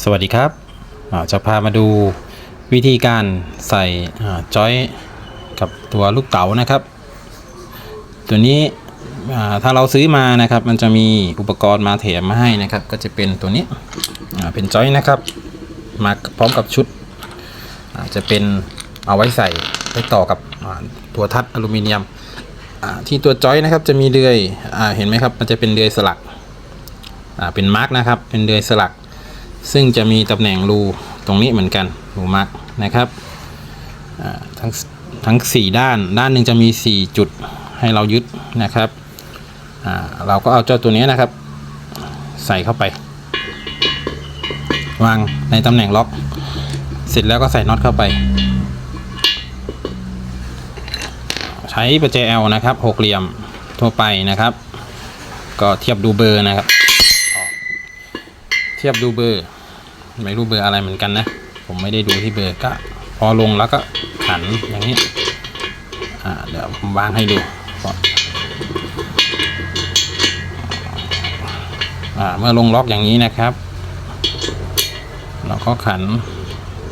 สวัสดีครับ จะพามาดูวิธีการใส่จอยกับตัวลูกเต๋านะครับ ตัวนี้ถ้าเราซื้อมานะครับ มันจะมีอุปกรณ์มาแถมมาให้นะครับ ก็จะเป็นตัวนี้เป็นจอยนะครับ มาพร้อมกับชุดจะเป็นเอาไว้ใส่ไว้ต่อกับตัวทัดอลูมิเนียมที่ตัวจอยนะครับจะมีเดือยอเห็นไหมครับ มันจะเป็นเดือยสลักเป็นมาร์กนะครับ เป็นเดือยสลัก ซึ่งจะมีตำแหน่งรูตรงนี้เหมือนกันรูมาร์กนะครับทั้งทั้ง 4 ด้านด้านหนึ่งจะมี 4 จุดให้เรายึดนะครับเราก็เอาเจ้าตัวนี้นะครับ ใส่เข้าไป วางในตำแหน่งล็อก เสร็จแล้วก็ใส่น็อตเข้าไป ใช้ประแจ L นะครับหกเหลี่ยมทั่วไปนะครับ ก็เทียบดูเบอร์นะครับ ทียบดูเบอร์ ไม่รู้เบอร์อะไรเหมือนกันนะ ผมไม่ได้ดูที่เบอร์ก็ พอลงแล้วก็ขันอย่างนี้อ่าเดี๋ยวผมวางให้ดูอ่าเมื่อลงล็อกอย่างนี้นะครับเราก็ขัน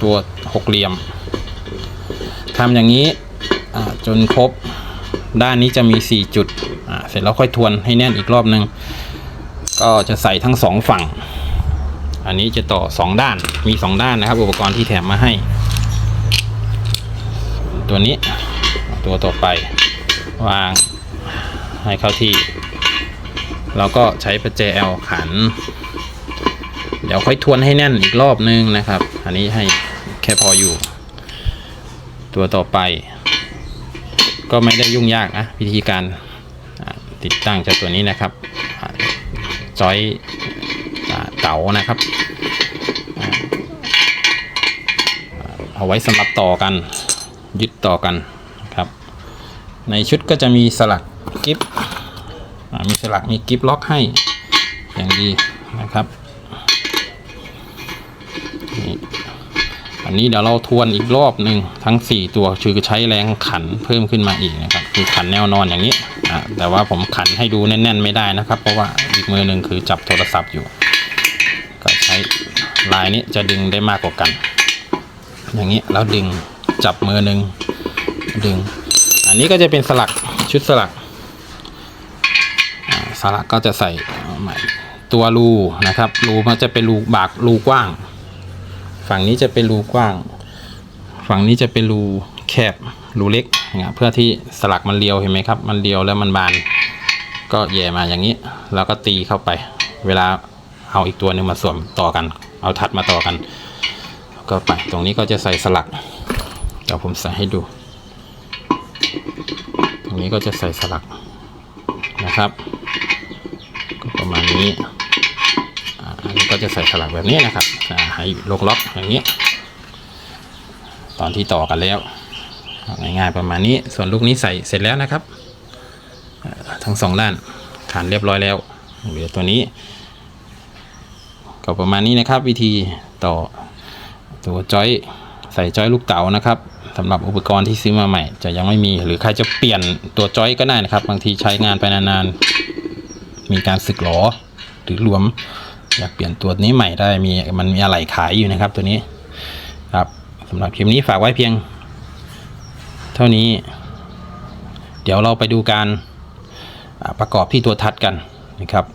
ตัวหกเหลี่ยมทำอย่างนี้อ่าจนครบด้านนี้จะมี 4 จุดอ่าเสร็จแล้วค่อยทวนให้แน่นอีกรอบนึง ก็จะใส่ทั้งสองฝั่ง อันนี้จะต่อ 2 ด้านมี 2 ด้านนะครับ อุปกรณ์ที่แถมมาให้ ตัวนี้ตัวต่อไป วางให้เข้าที่ เราก็ใช้ประแจ L ขัน เดี๋ยวค่อยทวนให้แน่นอีกรอบนึงนะครับ อันนี้ให้แค่พออยู่ ตัวต่อไป ก็ไม่ได้ยุ่งยากนะวิธีการติดตั้งจากตัวนี้นะครับจอย เตานะครับ เอาไว้สำหรับต่อกันยึดต่อกันครับ ในชุดก็จะมีสลักกิฟมีสลักมีกิฟล็อกให้อย่างดีนะครับอันนี้เดี๋ยวเราทวนอีกรอบหนึ่งทั้ง 4 ตัวคือใช้แรงขันเพิ่มขึ้นมาอีกนะครับคือขันแนวนอนอย่างนี้แต่ว่าผมขันให้ดูแน่น ๆ ไม่ได้นะครับ เพราะว่าอีกมือหนึ่งคือจับโทรศัพท์อยู่ ช้ลายนี้จะดึงได้มากกว่ากัน อย่างนี้แล้วดึงจับมือหนึ่งดึง อันนี้ก็จะเป็นสลักชุดสลักสลักก็จะใส่ใหม่ตัวรูนะครับรูมันจะเป็นรูบากรูกว้าง ฝั่งนี้จะเป็นรูกว้าง ฝั่งนี้จะเป็นรูแคบรูเล็กนะเพื่อที่สลักมันเรียวเห็นไหมครับ มันเรียวแล้วมันบาน ก็แย่มาอย่างนี้ แล้วก็ตีเข้าไป เวลา เอาอีกตัวหนึ่งมาสวมต่อกัน เอาทัดมาต่อกัน ก็ไปตรงนี้ก็จะใส่สลัก เดี๋ยวผมใส่ให้ดู ตรงนี้ก็จะใส่สลักนะครับ ก็ประมาณนี้อันนี้ก็จะใส่สลักแบบนี้นะครับให้ลงล็อกอย่างนี้ตอนที่ต่อกันแล้วง่ายๆประมาณนี้ส่วนลูกนี้ใส่เสร็จแล้วนะครับ ทั้งสองด้านขันเรียบร้อยแล้วเหลือตัวนี้ ก็ประมาณนี้นะครับวิธีต่อตัวจอยใส่จอยลูกเต๋านะครับสำหรับอุปกรณ์ที่ซื้อมาใหม่ จะยังไม่มีหรือใครจะเปลี่ยนตัวจอยก็ได้นะครับ บางทีใช้งานไปนานๆมีการสึกหรอหรือหลวม อยากเปลี่ยนตัวนี้ใหม่ได้มีมันมีอะไรขายอยู่นะครับตัวนี้ครับสำหรับคลิปนี้ฝากไว้เพียง เท่านี้ เดี๋ยวเราไปดูการประกอบที่ตัวทัดกันนะครับ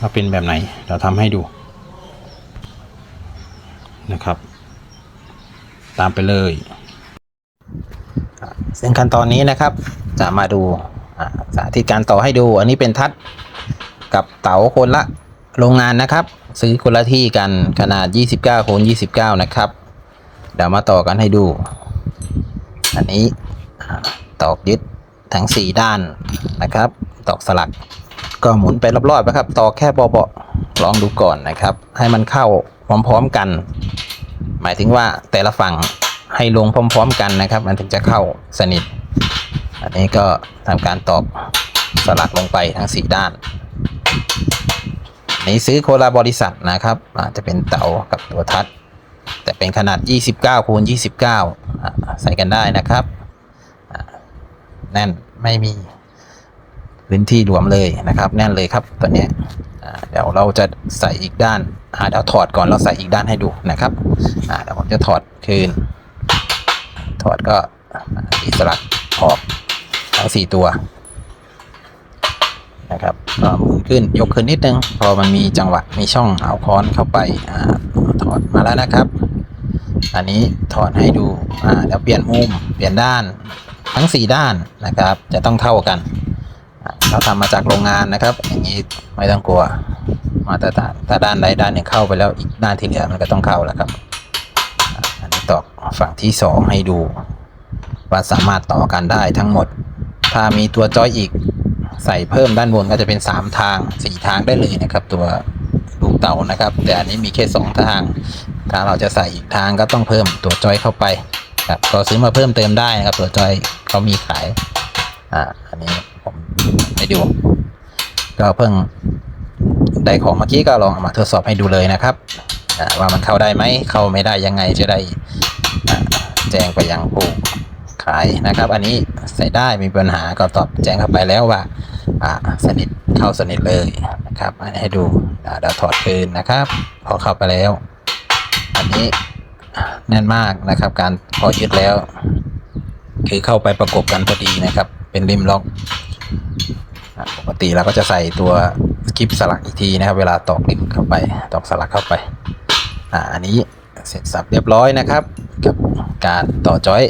ว่าเป็นแบบไหนเราทำให้ดูนะครับ ตามไปเลยซึ่งขั้นตอนนี้นะครับ จะมาดูสาธิตการต่อให้ดู อันนี้เป็นทัดกับเต๋าคนละโรงงานนะครับ ซื้อคนละที่กันขนาด 29คูณ29 นะครับเดี๋ยวมาต่อกันให้ดู อันนี้ตอกยึดทั้ง 4 ด้านนะครับ ตอกสลัก ก็หมุนไปรอบๆนะครับ ต่อแค่เบาๆลองดูก่อนนะครับ ให้มันเข้าพร้อมๆกัน หมายถึงว่าแต่ละฝั่งให้ลงพร้อม ๆ กันนะครับ มันถึงจะเข้าสนิท อันนี้ก็ทำการตอกสลักลงไปทั้ง4ด้านนี้ซื้อโคลาบริษัทนะครับอาจจะเป็นเต๋ากับตัวทัด แต่เป็นขนาด 29คูณ29 ใส่กันได้นะครับ แน่นไม่มี พื้นที่รวมเลยนะครับแน่นเลยครับตัวนี้เดี๋ยวเราจะใส่อีกด้านเดี๋ยวถอดก่อนเราใส่อีกด้านให้ดูนะครับเดี๋ยวผมจะถอดคืน ถอดก็อิสลักออกทั้งสี่ตัวนะครับก็หมุนขึ้นยกขึ้นนิดนึง พอมันมีจังหวะมีช่องเอาค้อนเข้าไปอถอดมาแล้วนะครับ อันนี้ถอดให้ดูเดี๋ยวเปลี่ยนมุมเปลี่ยนด้านทั้งสี่ด้านนะครับ จะต้องเท่ากัน เราทำมาจากโรงงานนะครับ อย่างนี้ไม่ต้องกลัว มาตรฐานถ้าด้านใดด้านหนึ่งเข้าไปแล้วอีกด้านที่เหลือมันก็ต้องเข้าแล้วครับ อันนี้ตอกฝั่งที่สองให้ดูว่าสามารถต่อกันได้ทั้งหมด ถ้ามีตัวจอยอีกใส่เพิ่มด้านบนก็จะเป็นสามทางสี่ทางได้เลยนะครับ ตัวลูกเต่านะครับ แต่อันนี้มีแค่สองทาง ถ้าเราจะใส่อีกทางก็ต้องเพิ่มตัวจอยเข้าไปครับก็ซื้อมาเพิ่มเติมได้นะครับ ตัวจอยเขามีขายอ่าอันนี้ ให้ดู ก็เพิ่งได้ของเมื่อกี้ก็ลองเอามาทดสอบให้ดูเลยนะครับว่ามันเข้าได้ไหมเข้าไม่ได้ยังไงจะได้แจ้งไปยังผู้ขายนะครับ อันนี้ใส่ได้มีปัญหาก็ตอบแจ้งเข้าไปแล้วว่าสนิทเข้าสนิทเลยนะครับให้ดูเดี๋ยวถอดคืนนะครับ พอเข้าไปแล้ว อันนี้แน่นมากนะครับ การพอยึดแล้ว คือเข้าไปประกบกันพอดีนะครับ เป็นริมล็อก ปกติเราก็จะใส่ตัวคลิปสลักอีกทีนะครับ เวลาตอกริมเข้าไป ตอกสลักเข้าไปอ่าอันนี้เสร็จสับเรียบร้อยนะครับ กับการต่อจอย